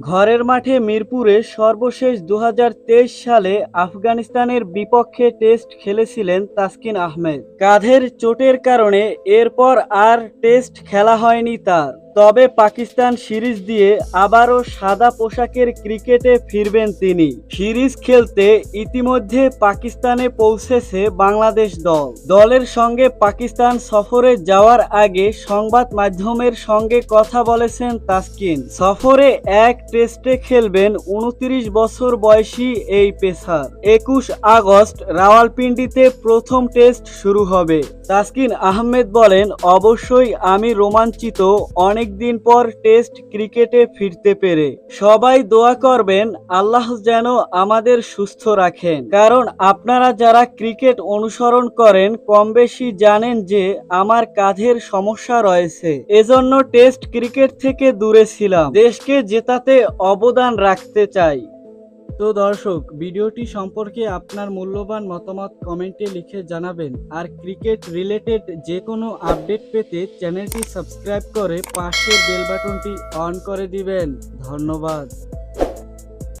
ঘরের মাঠে মিরপুরে সর্বশেষ দু হাজার তেইশ সালে আফগানিস্তানের বিপক্ষে টেস্ট খেলেছিলেন তাসকিন আহমেদ। কাঁধের চোটের কারণে এরপর আর টেস্ট খেলা হয়নি তার। তবে পাকিস্তান সিরিজ দিয়ে আবারও সাদা পোশাকের ক্রিকেটে ফিরবেন তিনি। সিরিজ খেলতে ইতিমধ্যে পাকিস্তানে পৌঁছেছে বাংলাদেশ দল। দলের সঙ্গে পাকিস্তান সফরে যাওয়ার আগে সংবাদ মাধ্যমের সঙ্গে কথা বলেছেন তাসকিন। সফরে এক টেস্টে খেলবেন উনত্রিশ বছর বয়সী এই পেসার। একুশ আগস্ট রাওয়ালপিন্ডিতে প্রথম টেস্ট শুরু হবে। তাসকিন আহমেদ বলেন, অবশ্যই আমি রোমাঞ্চিত, অনেক দিন পর টেস্ট ক্রিকেটে ফিরতে পেরে। সবাই দোয়া করবেন, আল্লাহ যেন আমাদের সুস্থ রাখেন। কারণ আপনারা যারা ক্রিকেট অনুসরণ করেন কম বেশি জানেন যে আমার কাঁধের সমস্যা রয়েছে। এজন্য টেস্ট ক্রিকেট থেকে দূরে ছিলাম। দেশকে জেতাতে অবদান রাখতে চাই। তো দর্শক, ভিডিওটি সম্পর্কে আপনার মূল্যবান মতামত কমেন্টে লিখে জানাবেন। আর ক্রিকেট রিলেটেড যে কোনো আপডেট পেতে চ্যানেলটি সাবস্ক্রাইব করে পাশের বেল বাটনটি অন করে দিবেন। ধন্যবাদ।